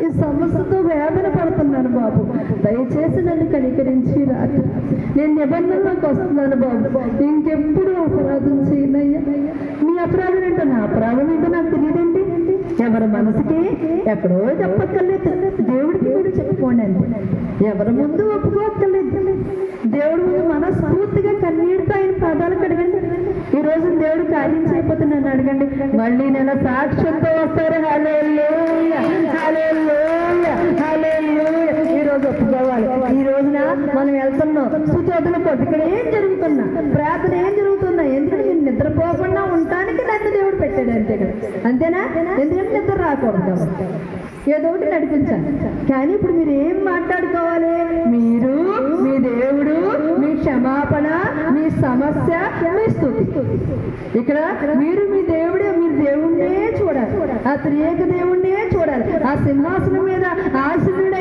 ఈ సమస్యతో వేదన పడుతున్నాను బాబు. దయచేసి నన్ను కనికరించి రాదు నేను నిబంధనలోకి వస్తున్నాను బాబు. ఇంకెప్పుడు అపరాధం చేయనయ్యా. మీ అపరాధం ఏంటో నా అపరాధం ఏంటో నాకు తెలియదండి. ఎవరి మనసుకి ఎక్కడో చెప్పక్కర్లేదు. దేవుడికి మీరు చెప్పుకోండి అంతే. ఎవరి ముందు ఒప్పుకోక్కర్లేదు. దేవుడి ముందు మనస్ఫూర్తిగా కన్నీటితో ఆయన పాదాలు కడగండి. ఈ రోజు దేవుడు కార్యం చేయకపోతే నన్ను అడగండి. మళ్ళీ నెల సాక్ష్యంతో వస్తారని మనం వెళ్తున్నాం. సుచోదన కొట్టు ఇక్కడ ఏం జరుగుతున్నా? ప్రార్థన ఏం జరుగుతున్నా ఎందుకంటే నేను నిద్రపోకుండా ఉండటానికి నన్ను దేవుడు పెట్టాడు అంతే కదా. అంతేనా? ఎందుకంటే నిద్ర రాకూడదు. ఏదో ఒకటి నడిపించాలి. కానీ ఇప్పుడు మీరు ఏం మాట్లాడుకోవాలి? మీరు మీ దేవుడు మీ క్షమాపణ మీ సమస్య మీ స్థుతి. ఇక్కడ మీరు మీ దేవుడే మీ దేవుణ్ణే చూడాలి. ఆ త్రియేక దేవుణ్ణే చూడాలి. ఆ సింహాసనం మీద ఆశీనుడై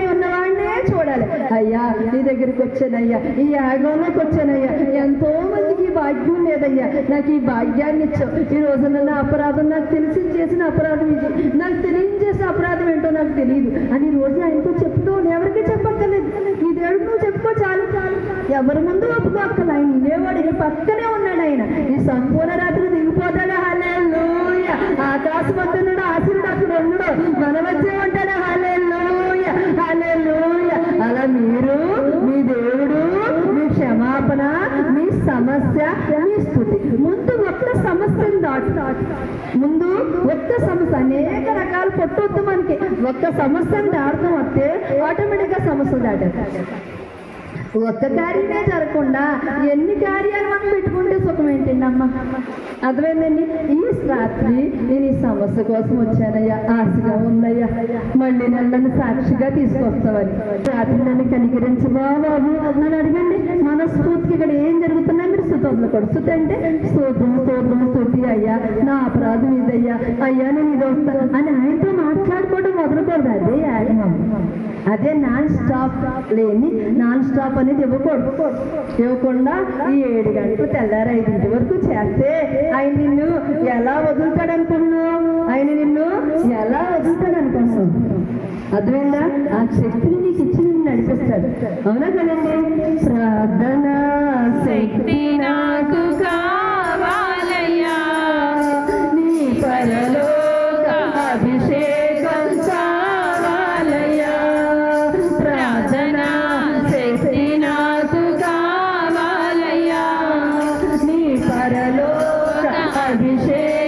అయ్యా నీ దగ్గరికి వచ్చానయ్యా ఈ యాగంలోకి వచ్చానయ్యా. ఎంతో మందికి భాగ్యం లేదయ్యా. నాకు ఈ భాగ్యాన్ని ఇచ్చావు. ఈ రోజు నా అపరాధం నాకు తెలిసి చేసిన అపరాధం ఇది. నాకు తెలియజేసిన అపరాధం ఏంటో నాకు తెలియదు అని ఈ రోజు ఆయనతో చెప్తూ ఎవరికి చెప్పక్కర్లేదు. ఈ దేవుడు నువ్వు చెప్పుకో చాలు. చాలు ఎవరి ముందు ఒప్పుకోక్కర్లేదు ఆయన వినేవాడు ఈ పక్కనే ఉన్నాడు ఆయన. ఈ సంపూర్ణ రాత్రి దిగిపోతాడు. హల్లెలూయ. ఆకాశమంతా క్షమాపణ మీ సమస్య మీ స్థుతి. ముందు ఒక్క సమస్యను దాటు. ముందు ఒక్క సమస్య అనేక రకాలు పొట్టొద్దు మనకి. ఒక్క సమస్యను దాటం వస్తే ఆటోమేటిక్గా సమస్య దాటారు. ఒక్క కార్యమే జరగకుండా ఎన్ని కార్యాలు మనం పెట్టుకుంటే సుఖం ఏంటండి అమ్మ అర్థమైందండి? ఈ రాత్రి నేను ఈ సమస్య కోసం వచ్చానయ్యా. ఆశగా ఉందయ్యా. మళ్ళీ నన్ను సాక్షిగా తీసుకొస్తావని. రాత్రి నన్ను కనికరించబా బాబు. నన్ను అడిగండి. జరుగుతున్నా మీరు అంటే స్తోత్రం స్తోత్రం స్థుతి అయ్యా నా అపరాధం ఇదయ్యా అయ్యా నేను ఇది వస్తా అని ఆయనతో మాట్లాడుకోవడం మొదలుకూడదు అదే యాగం అదే నాన్ స్టాప్ లేని నాన్ స్టాప్ అనేది ఇవ్వకూడదు. ఇవ్వకుండా ఈ ఏడు గంటలు తెల్లారు ఐదింటి వరకు చేస్తే ఆయన నిన్ను ఎలా వదులుతాడు అనుకున్నావు ఆయన నిన్ను ఎలా వదులుతాడు అనుకున్నావు అర్థమైందా? ఆ శక్తిని నీకు ఇచ్చి నిన్ను నడిపిస్తాడు. అవునా కదండి? ప్రార్థన శక్తి. অভিষেক